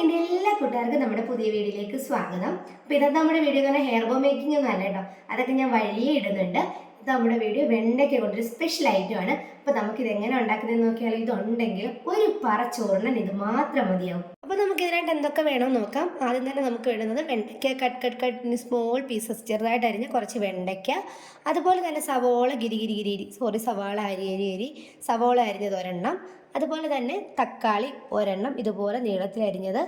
എന്റെ എല്ലാ കൂട്ടുകാർക്കും നമ്മുടെ പുതിയ വീഡിയോയിലേക്ക് സ്വാഗതം. അപ്പോൾ ഇന്നത്തെ നമ്മുടെ വീഡിയോ എന്ന് ഹെയർ ബോ മേക്കിംഗ് ഒന്നും അല്ല കേട്ടോ. അതൊക്കെ ഞാൻ വഴിയേ ഇടുന്നുണ്ട്. ഇത് നമ്മുടെ വീഡിയോ വെണ്ടയ്ക്ക കൊണ്ടൊരു സ്പെഷ്യൽ ഐറ്റമാണ് അപ്പോൾ ഇത് എങ്ങനെ ഉണ്ടാക്കുന്നതെന്ന് നോക്കിയാൽ ഇതുണ്ടെങ്കിൽ ഒരു പറ ഇത് മാത്രം മതിയാവും. അപ്പോൾ നമുക്ക് ഇതിനായിട്ട് എന്തൊക്കെ വേണമെന്ന് നോക്കാം. ആദ്യം തന്നെ നമുക്ക് വേണ്ടുന്നത് വെണ്ടയ്ക്ക cut cut cut small pieces ചെറുതായിട്ട് അരിഞ്ഞ് കുറച്ച് വെണ്ടയ്ക്ക. അതുപോലെ തന്നെ സവോള ഗിരി ഗിരി ഗിരി സോറി സവാള അരി അരി അരി സവോള അരിഞ്ഞത് ഒരെണ്ണം. അതുപോലെ തന്നെ തക്കാളി ഒരെണ്ണം ഇതുപോലെ നീളത്തിൽ അരിഞ്ഞത്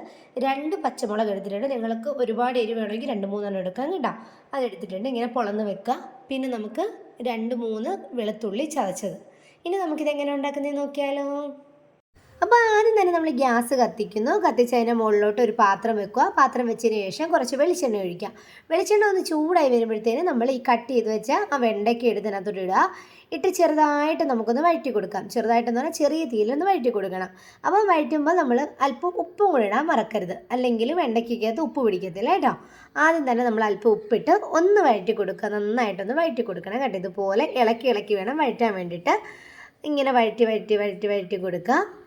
രണ്ട് പച്ചമുളക് എടുത്തിട്ടുണ്ട്. നിങ്ങൾക്ക് ഒരുപാട് എരി വേണമെങ്കിൽ രണ്ട് മൂന്നെണ്ണം എടുക്കാം കേട്ടോ. അതെടുത്തിട്ടുണ്ട് ഇങ്ങനെ പൊളന്ന് വെക്കുക. പിന്നെ നമുക്ക് രണ്ട് മൂന്ന് വെളുത്തുള്ളി ചതച്ചത്. ഇനി നമുക്കിതെങ്ങനെ ഉണ്ടാക്കുന്നതെന്ന് നോക്കിയാലോ? അപ്പോൾ ആദ്യം തന്നെ നമ്മൾ ഗ്യാസ് കത്തിക്കുന്നു. കത്തിച്ചതിന്റെ മുകളിലോട്ട് ഒരു പാത്രം വെക്കുക. പാത്രം വെച്ചതിന് ശേഷം കുറച്ച് വെളിച്ചെണ്ണ ഒഴിക്കുക വെളിച്ചെണ്ണ ഒന്ന് ചൂടായി വരുമ്പോഴത്തേന് നമ്മൾ ഈ കട്ട് ചെയ്ത് വെച്ച ആ വെണ്ടയ്ക്ക എടുത്തിനകത്തോട്ട് ഇടുക. ഇട്ട് ചെറുതായിട്ട് നമുക്കൊന്ന് വഴറ്റി കൊടുക്കാം. ചെറുതായിട്ടെന്ന് പറഞ്ഞാൽ ചെറിയ തീയിലൊന്ന് വഴറ്റി കൊടുക്കണം. അപ്പം വഴറ്റുമ്പോൾ നമ്മൾ അല്പം ഉപ്പും കൂടെ ഇടാൻ മറക്കരുത്. അല്ലെങ്കിൽ വെണ്ടയ്ക്കകത്ത് ഉപ്പ് പിടിക്കത്തില്ല കേട്ടോ. ആദ്യം തന്നെ നമ്മൾ അല്പം ഉപ്പിട്ട് ഒന്ന് വഴറ്റി കൊടുക്കുക. നന്നായിട്ടൊന്ന് വഴറ്റി കൊടുക്കണം കേട്ടോ. ഇതുപോലെ ഇളക്കി ഇളക്കി വേണം വഴറ്റാൻ വേണ്ടിയിട്ട്. ഇങ്ങനെ വഴറ്റി വഴറ്റി വഴറ്റി വഴറ്റി കൊടുക്കുക.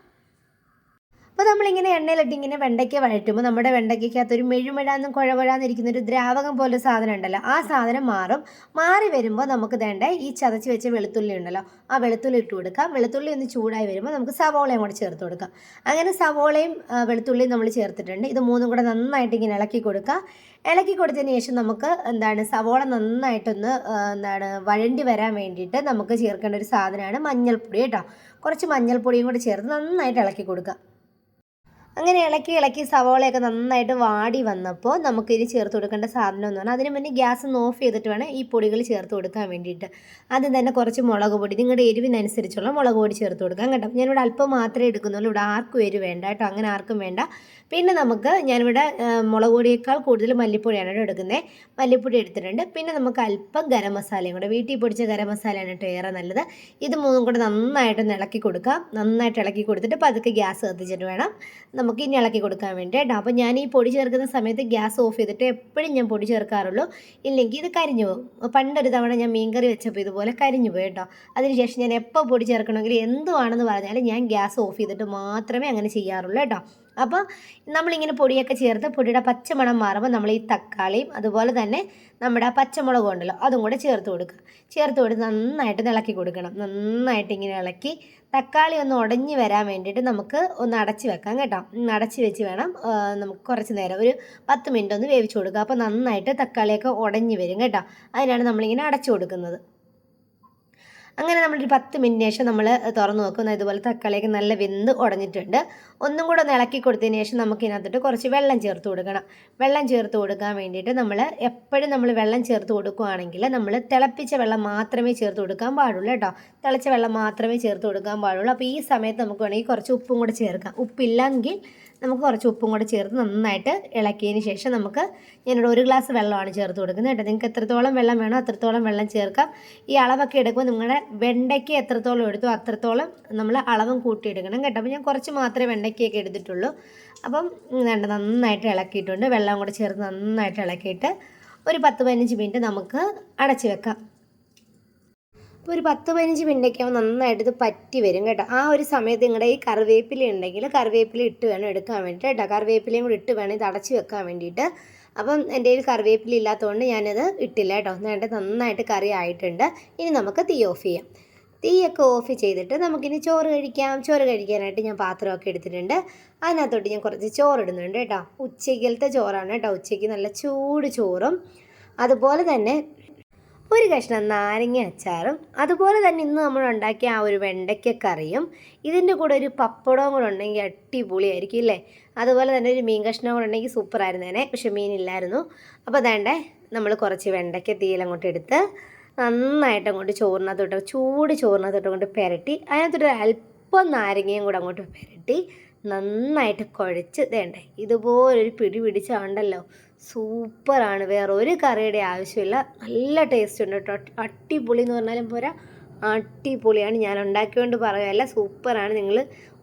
അപ്പോൾ നമ്മളിങ്ങനെ എണ്ണയിലിട്ട് ഇങ്ങനെ വെണ്ടയ്ക്ക വഴറ്റുമ്പോൾ നമ്മുടെ വെണ്ടയ്ക്കകത്ത് ഒരു മെഴുമെഴാന്നും കുഴകുഴാന്നിരിക്കുന്ന ഒരു ദ്രാവകം പോലെ സാധനം ഉണ്ടല്ലോ. ആ സാധനം മാറും. മാറി വരുമ്പോൾ നമുക്ക് വേണ്ട ഈ ചതച്ച് വെച്ച വെളുത്തുള്ളി ഉണ്ടല്ലോ. ആ വെളുത്തുള്ളി ഇട്ട് കൊടുക്കാം. വെളുത്തുള്ളി ഒന്ന് ചൂടായി വരുമ്പോൾ നമുക്ക് സവോളയും കൂടെ ചേർത്ത് കൊടുക്കാം. അങ്ങനെ സവോളയും വെളുത്തുള്ളിയും നമ്മൾ ചേർത്തിട്ടുണ്ട്. ഇത് മൂന്നും കൂടെ നന്നായിട്ട് ഇങ്ങനെ ഇളക്കി കൊടുക്കുക ഇളക്കി കൊടുത്തതിന് ശേഷം നമുക്ക് എന്താണ് സവോള നന്നായിട്ടൊന്ന് എന്താണ് വഴണ്ടി വരാൻ വേണ്ടിയിട്ട് നമുക്ക് ചേർക്കേണ്ട ഒരു സാധനമാണ് മഞ്ഞൾപ്പൊടി കേട്ടോ. കുറച്ച് മഞ്ഞൾപ്പൊടിയും കൂടെ ചേർത്ത് നന്നായിട്ട് ഇളക്കി കൊടുക്കുക അങ്ങനെ ഇളക്കി ഇളക്കി സവോളയൊക്കെ നന്നായിട്ട് വാടി വന്നപ്പോൾ നമുക്ക് ഇനി ചേർത്ത് കൊടുക്കേണ്ട സാധനം എന്ന് പറഞ്ഞാൽ അതിന് മുന്നേ ഗ്യാസ് ഒന്ന് ഓഫ് ചെയ്തിട്ട് വേണം ഈ പൊടികൾ ചേർത്ത് കൊടുക്കാൻ വേണ്ടിയിട്ട്. ആദ്യം തന്നെ കുറച്ച് മുളക് പൊടി നിങ്ങളുടെ എരിവിനനുസരിച്ചുള്ള മുളക് പൊടി ചേർത്ത് കൊടുക്കാം കേട്ടോ. ഞാനിവിടെ അല്പം മാത്രമേ എടുക്കുന്നുള്ളൂ ഇവിടെ ആർക്കും എരിവ് വേണ്ട കേട്ടോ അങ്ങനെ ആർക്കും വേണ്ട. പിന്നെ നമുക്ക് ഞാനിവിടെ മുളക് പൊടിയേക്കാൾ കൂടുതൽ മല്ലിപ്പൊടിയാണ് എടുക്കുന്നത് മല്ലിപ്പൊടി എടുത്തിട്ടുണ്ട്. പിന്നെ നമുക്ക് അല്പം ഗരം മസാലയും കൂടെ വീട്ടിൽ പൊടിച്ച ഗരം മസാലയാണ് കേട്ടോ ഏറെ നല്ലത്. ഇത് മൂന്നും കൂടെ നന്നായിട്ടൊന്ന് ഇളക്കി കൊടുക്കാം. നന്നായിട്ട് ഇളക്കി കൊടുത്തിട്ട് പതുക്കെ ഗ്യാസ് കത്തിച്ചിട്ട് വേണം. നമുക്ക് ഇനി ഇളക്കി കൊടുക്കാൻ വേണ്ടി കേട്ടോ അപ്പോൾ ഞാൻ ഈ പൊടി ചേർക്കുന്ന സമയത്ത് ഗ്യാസ് ഓഫ് ചെയ്തിട്ട് എപ്പോഴും ഞാൻ പൊടി ചേർക്കാറുള്ളൂ. ഇല്ലെങ്കിൽ ഇത് കരിഞ്ഞു പോകും. പണ്ടൊരു തവണ ഞാൻ മീൻകറി വെച്ചപ്പോൾ ഇതുപോലെ കരിഞ്ഞു പോയി കേട്ടോ. അതിനുശേഷം ഞാൻ എപ്പോൾ പൊടി ചേർക്കണമെങ്കിൽ എന്തുവാണെന്ന് പറഞ്ഞാൽ ഞാൻ ഗ്യാസ് ഓഫ് ചെയ്തിട്ട് മാത്രമേ അങ്ങനെ ചെയ്യാറുള്ളൂ കേട്ടോ. അപ്പോൾ നമ്മളിങ്ങനെ പൊടിയൊക്കെ ചേർത്ത് പൊടിയുടെ പച്ചമണം മാറുമ്പോൾ നമ്മൾ ഈ തക്കാളിയും അതുപോലെ തന്നെ നമ്മുടെ ആ പച്ചമുളകും ഉണ്ടല്ലോ അതും കൂടെ ചേർത്ത് കൊടുക്കുക. ചേർത്ത് കൊടുത്ത് നന്നായിട്ട് ഇളക്കി കൊടുക്കണം. നന്നായിട്ട് ഇങ്ങനെ ഇളക്കി തക്കാളി ഒന്ന് ഉടഞ്ഞു വരാൻ വേണ്ടിയിട്ട് നമുക്ക് ഒന്ന് അടച്ച് വെക്കാം കേട്ടോ. അടച്ച് വെച്ച് വേണം നമുക്ക് കുറച്ച് നേരം ഒരു പത്ത് മിനിറ്റ് ഒന്ന് വേവിച്ച് കൊടുക്കുക. അപ്പോൾ നന്നായിട്ട് തക്കാളിയൊക്കെ ഉടഞ്ഞു വരും കേട്ടോ. അതിനാണ് നമ്മളിങ്ങനെ അടച്ചു കൊടുക്കുന്നത്. അങ്ങനെ നമ്മളൊരു പത്ത് മിനിറ്റ് ശേഷം നമ്മൾ തുറന്ന് നോക്കുന്ന ഇതുപോലെ തക്കാളിയൊക്കെ നല്ല വെന്ത് ഉടഞ്ഞിട്ടുണ്ട്. ഒന്നും കൂടെ ഒന്ന് ഇളക്കി കൊടുത്തതിന് ശേഷം നമുക്ക് ഇതിനകത്തോട്ട് കുറച്ച് വെള്ളം ചേർത്ത് കൊടുക്കണം. വെള്ളം ചേർത്ത് കൊടുക്കാൻ വേണ്ടിയിട്ട് നമ്മൾ എപ്പോഴും നമ്മൾ വെള്ളം ചേർത്ത് കൊടുക്കുകയാണെങ്കിൽ നമ്മൾ തിളപ്പിച്ച വെള്ളം മാത്രമേ ചേർത്ത് കൊടുക്കാൻ പാടുള്ളൂ കേട്ടോ. തിളച്ച വെള്ളം മാത്രമേ ചേർത്ത് കൊടുക്കാൻ പാടുള്ളൂ. അപ്പോൾ ഈ സമയത്ത് നമുക്ക് വേണമെങ്കിൽ കുറച്ച് ഉപ്പും കൂടെ ചേർക്കാം. ഉപ്പില്ലെങ്കിൽ നമുക്ക് കുറച്ച് ഉപ്പും കൂടെ ചേർത്ത് നന്നായിട്ട് ഇളക്കിയതിന് ശേഷം നമുക്ക് ഞാനിവിടെ ഒരു ഗ്ലാസ് വെള്ളമാണ് ചേർത്ത് കൊടുക്കുന്നത് കേട്ടോ. നിങ്ങൾക്ക് എത്രത്തോളം വെള്ളം വേണോ അത്രത്തോളം വെള്ളം ചേർക്കാം. ഈ അളവൊക്കെ എടുക്കുമ്പോൾ നിങ്ങളുടെ വെണ്ടയ്ക്ക് എത്രത്തോളം എടുത്തോ അത്രത്തോളം നമ്മൾ അളവും കൂട്ടിയെടുക്കണം കേട്ടോ. അപ്പോൾ ഞാൻ കുറച്ച് മാത്രമേ വെണ്ടയ്ക്കൊക്കെ എടുത്തിട്ടുള്ളൂ. അപ്പം വേണ്ട നന്നായിട്ട് ഇളക്കിയിട്ടുണ്ട്. വെള്ളം കൂടെ ചേർത്ത് നന്നായിട്ട് ഇളക്കിയിട്ട് ഒരു പത്ത് പതിനഞ്ച് മിനിറ്റ് നമുക്ക് അടച്ചു വെക്കാം. ഒരു പത്ത് പതിനഞ്ച് മിനിറ്റൊക്കെ ആകുമ്പോൾ നന്നായിട്ട് ഇത് പറ്റി വരും കേട്ടോ. ആ ഒരു സമയത്ത് നിങ്ങളുടെ ഈ കറിവേപ്പില ഉണ്ടെങ്കിൽ കറിവേപ്പില ഇട്ട് വേണം എടുക്കാൻ വേണ്ടിയിട്ട് കേട്ടോ. കറിവേപ്പിലയും കൂടി ഇട്ട് വേണം ഇത് അടച്ച് വെക്കാൻ വേണ്ടിയിട്ട്. അപ്പം എന്റെ കയ്യിൽ കറിവേപ്പില ഇല്ലാത്തതുകൊണ്ട് ഞാനത് ഇട്ടില്ല കേട്ടോ. നേണ്ട നന്നായിട്ട് കറി ആയിട്ടുണ്ട്. ഇനി നമുക്ക് തീ ഓഫ് ചെയ്യാം. തീയൊക്കെ ഓഫ് ചെയ്തിട്ട് നമുക്കിനി ചോറ് കഴിക്കാം. ചോറ് കഴിക്കാനായിട്ട് ഞാൻ പാത്രമൊക്കെ എടുത്തിട്ടുണ്ട്. അതിനകത്തോട്ട് ഞാൻ കുറച്ച് ചോറ് ഇടുന്നുണ്ട് കേട്ടോ. ഉച്ചയ്ക്കലത്തെ ചോറാണ് കേട്ടോ. ഉച്ചയ്ക്ക് നല്ല ചൂട് ചോറും. അതുപോലെ തന്നെ ഒരു കഷ്ണം നാരങ്ങ അച്ചാറും അതുപോലെ തന്നെ ഇന്ന് നമ്മൾ ഉണ്ടാക്കിയ ആ ഒരു വെണ്ടയ്ക്ക കറിയും ഇതിന്റെ കൂടെ ഒരു പപ്പടവും കൂടെ ഉണ്ടെങ്കിൽ അടിപൊളിയായിരിക്കും ഇല്ലേ? അതുപോലെ തന്നെ ഒരു മീൻ കഷ്ണം കൂടെ ഉണ്ടെങ്കിൽ സൂപ്പർ തന്നെ പക്ഷെ മീനില്ലായിരുന്നു അപ്പോൾ അതേണ്ടേ നമ്മൾ കുറച്ച് വെണ്ടയ്ക്ക തീയിലങ്ങോട്ട് എടുത്ത് നന്നായിട്ട് അങ്ങോട്ട് ചോറിനകത്തോട്ട് ചൂട് ചോറിനകത്തോട്ട് അങ്ങോട്ട് പുരട്ടി അതിനകത്തോട്ട് അല്പം നാരങ്ങയും കൂടെ അങ്ങോട്ട് പുരട്ടി നന്നായിട്ട് കുഴച്ച് തേണ്ടേ ഇതുപോലൊരു പിടി പിടിച്ചാണ്ടല്ലോ. സൂപ്പറാണ്. വേറെ ഒരു കറിയുടെ ആവശ്യമില്ല. നല്ല ടേസ്റ്റ് ഉണ്ട് കേട്ടോ അടിപൊളി എന്ന് പറഞ്ഞാലും പോരാ. അടിപൊളിയാണ്. ഞാൻ ഉണ്ടാക്കിയോണ്ട് പറയുകയല്ല സൂപ്പറാണ്. നിങ്ങൾ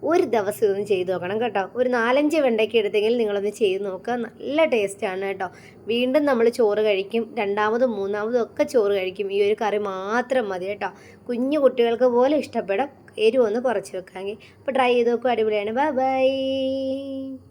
ഒരു ദിവസം ഇതൊന്ന് ചെയ്ത് നോക്കണം കേട്ടോ. ഒരു നാലഞ്ച് വെണ്ടയ്ക്ക് എടുത്തെങ്കിൽ നിങ്ങളൊന്ന് ചെയ്ത് നോക്കുക. നല്ല ടേസ്റ്റാണ് കേട്ടോ. വീണ്ടും നമ്മൾ ചോറ് കഴിക്കും. രണ്ടാമതും മൂന്നാമതും ഒക്കെ ചോറ് കഴിക്കും. ഈ ഒരു കറി മാത്രം മതി കേട്ടോ. കുഞ്ഞു കുട്ടികൾക്ക് പോലെ ഇഷ്ടപ്പെടും. എരിവൊന്ന് കുറച്ച് വെക്കാമെങ്കിൽ. അപ്പോൾ ട്രൈ ചെയ്ത് നോക്കുക അടിപൊളിയാണ്. Bye bye.